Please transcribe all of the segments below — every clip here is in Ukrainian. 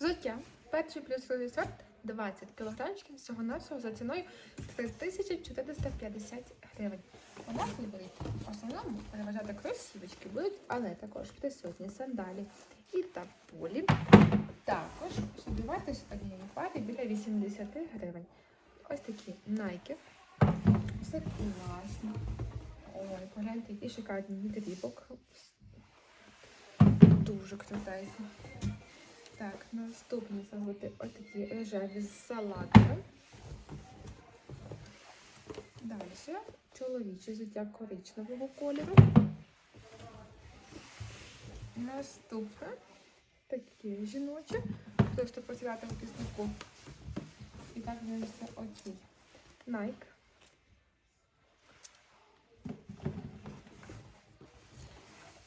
Взуття. Перший плюсовий сорт 20 кілограмчиків всього нашого за ціною 3450 гривень. У нас виберіть в основному переважати кросівочки будуть, але також присутні сандалі і таполі. Також сподівайтесь однієї пари біля 80 гривень. Ось такі найки. Все класно. Ой, погляньте, які шикарні від. Дуже крутезні. Так, це будуть ось такі рожеві з салатами. Далі чоловіче взуття коричневого кольору. Наступне таке жіноче. Просто посідати в піснику. І так дивимося окей. Nike.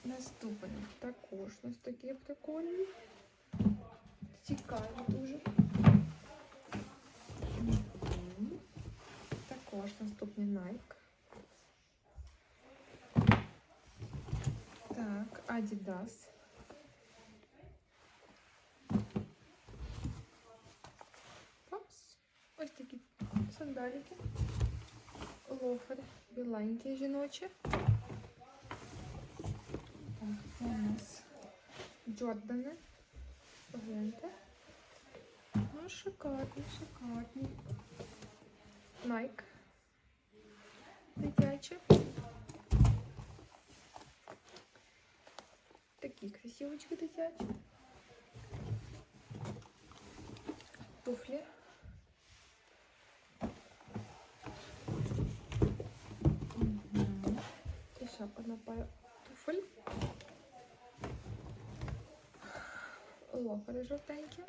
Наступний також ось такі прикольні. Цікаві дуже. Також наступний Nike. Так, Adidas. Опс. Ось такі сандаліки. Лофери. Біленькі жіночі. Так, у нас Джордани. Погляньте. Ну, шикарні. Найк. Дитячі. Такі кросівочки дитячі. Туфлі. І ще одна пара туфель. Лофери жовтенькі.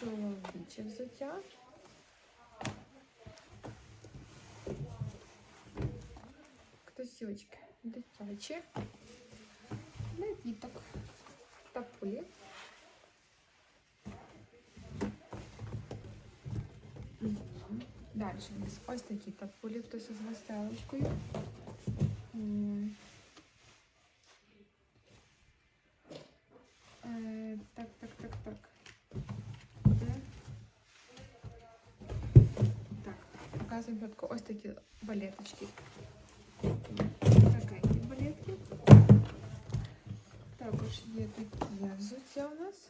Чоловіче взуття. Кросівочки дитячі. Для діток. Мгм. Далі у нас ось такі тапулі, хтось із веселочкою. показуємо чітко ось такі балеточки. Такі балетки. Також є такі взуття у нас.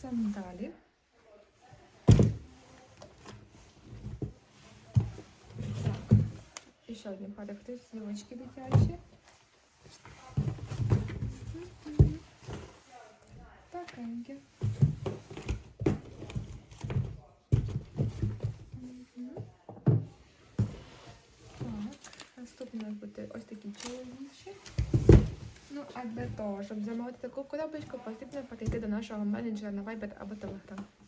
Сандалі. Так, і ще одні пара кросівочки дитячі. Мгм. Такенькі. А для того, щоб замовити таку коробочку, потрібно перейти до нашого менеджера на Viber або Telegram.